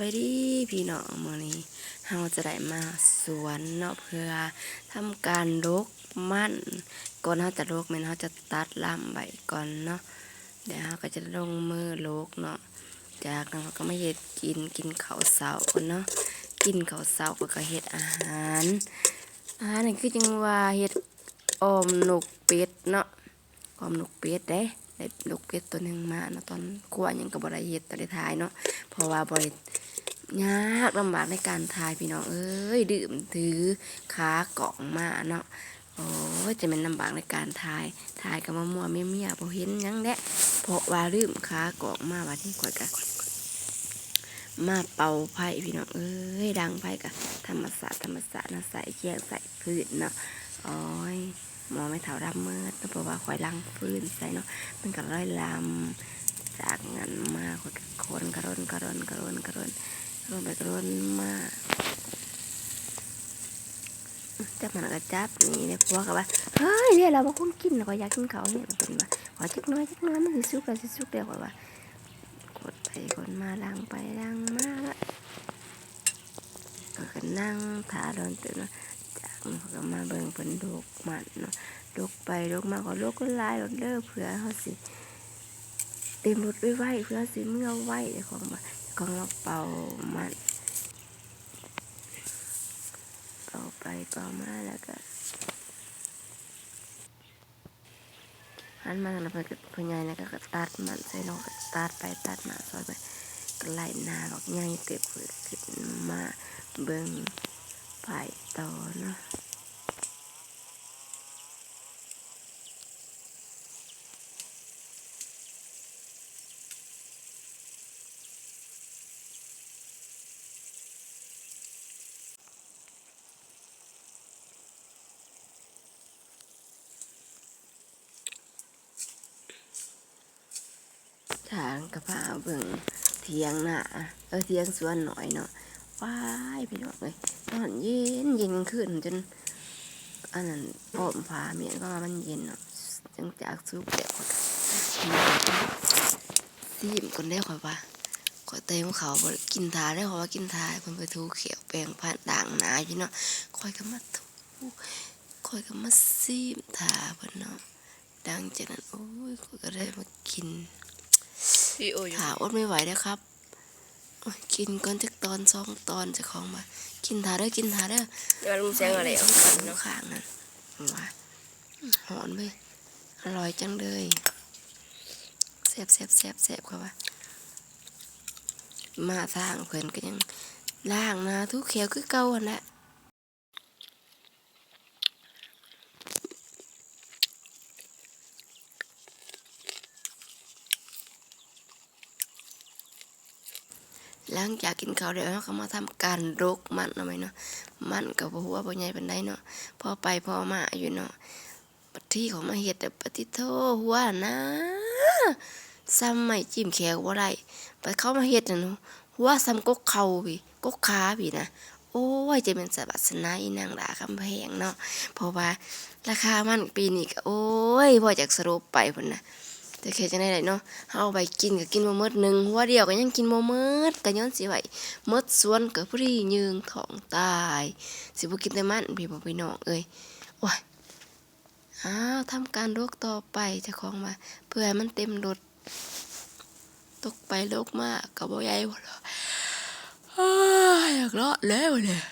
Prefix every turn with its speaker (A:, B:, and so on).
A: บายดีพี่น้องมื้อนี้เฮาจะได้มาสวนเนาะเพื่อทำการรกมันก่อนเฮาจะรกแม่นเฮาจะตัดล่ำใบก่อนเนาะเดี๋ยวเฮาก็จะลงมือรกเนาะจากนั้นเราก็มาเฮ็ดกินกินข้าวเช้าเนาะกินข้าวเช้าก็ก็เฮ็ดอาหารอาหารนี่คือจังว่าเฮ็ดออมนกเป็ดเนาะออมนกเป็ดเด้ได้นกเป็ดตัวหนึ่งมาเนาะตอนกลัวยังก็บ่ได้เฮ็ดตอนได้ายเนาะเพราะว่าบ่ได้ ยากลำบากในการถ่ายพี่น้องเอ้ยดื่มถือขากล่องมาเนาะโอ้ยจะเป็นลำบากในการถ่ายถ่ายกับมะม่วงเมียๆบ่เห็นยังแหละเพราะว่าลืมขากล่องมาว่าที่ข่อยกะมาเป่าไผ่พี่น้องเอ้ยดังไผ่กะธรรมศาสตร์ธรรมศาสตร์นะใส่เกียงใส่พื้นเนาะโอ้ยหมอไม่เท่าดำมืดเพราะว่าข่อยลังฟื้นใส่เนาะมันก็ร้อยลำจากงานมาคนคนกระรนกระรนกระรนกระรน ระรนไปกระรนมาจับมันก็จับนี่เนี่ยพวกก็ว่าเฮ้ยเนี่ยเราบ่คนกินเราก็อยากกินเขาเนี่ยมันเป็นว่าขอจักน้อยจักน้อยมันสิสุกแล้วสิสุกแล้วกว่ากดไปกดมาล้างไปล้างมาแล้วก็นั่งถาโดนตื่นมาจากเขาก็มาเบิ่งเป็นดกมันเนาะดกไปดกมาก็ลูกก็ลายหลดเด้อเผื่อเขาสิเต็มรถด้วยไว้เพื่อสิเมื่อไว้ของมา ของเราเป่ามันเป่าไปเป่ามาแล้วก็หันมาแล้วเพื่อนก็เพื่อนใหญ่แล้วก็ก็ตัดมันใส่น้องก็ตัดไปตัดมาซอยไปก็ไล่หน้าบอกใหญ่เก็บขึ้นมาเบิ่งไปต่อเนาะ ทางกระพาเบิ่งเทียงหน้าเออเทียงสวนหน่อยเนาะว้ายพี่น้องเลยนอนเย็นเย็นขึ้นจนอันนั้นอ้อมผาเมียนก็ว่ามันเย็นเนาะจังจากซุปเดี๋ยวก่อนซีมก่อนได้ข่อยว่าขอเตยมเขาบกินทาได้ขอว่ากินทาเพิ่นไปทูเขียวแปรงผ่านด่างหนาอยู่เนาะข่อยก็มาทูข่อยก็มาซีมทาเพิ่นเนาะดังจากนั้นโอ้ยขอยก็ได้มากิน
B: พี่โออยู่
A: ขาอดไม่ไหวแล้วครับโอ้ยกินก่อนจักตอนสองตอนจะของมา กินทาเด้อกินทาเด้อ
B: เดี๋ยวลุงแซงอะไร
A: เา
B: เอา
A: กันเนาะข้างนั่นว่าหอนเว้ยอร่อยจังเลยแซ่บแซ่บแซ่บแซ่บเขาว่ามาทางเพิ่นก็ยังล่างหนะทุกเขียวคือเก่าหั่นแหละ หลังจากกินข้าวแล้วเรามาทำการรกมันเอาไหมเนาะมันกับหัวาบ่ใหญ่ปานใดเนาะพอไปพอมาอยู่เนาะปัดที่เขามาเฮ็ดแต่ปฏิโทหัวนะซ้ำไม่จิ้มแขกวบ่ได้ไปเขามาเฮ็ดนะเนาะหัวซ้ำกกเข่าพี่กกขาพี่นะโอ้ยจะเป็นสะบัดสนายนางดาคำแพงเนาะเพราะว่าราคามันปีนี้ก็โอ้ยพอจากสรุปไปพุ่นน่ะ แต่แค่จังได๋ล่ะเนาะเฮาเอาไปกินก็กินบ่หมดหนึงหัวเดียวก็ยังกินบ่หมดก็ย้อนสิไว้หมดสวนก็พอดียืงท้องตาย สิบ่กินแต่มันพี่บ่พี่น้องเอ้ยโอ้ยอ้าวทำการโรคต่อไปเจ้าของมาเพื่อให้มันเต็มรถตกไปโรคมากก็บ่ใหญ่บ่ล่ะอ้ายอยากเลาะแล้วเนี่ย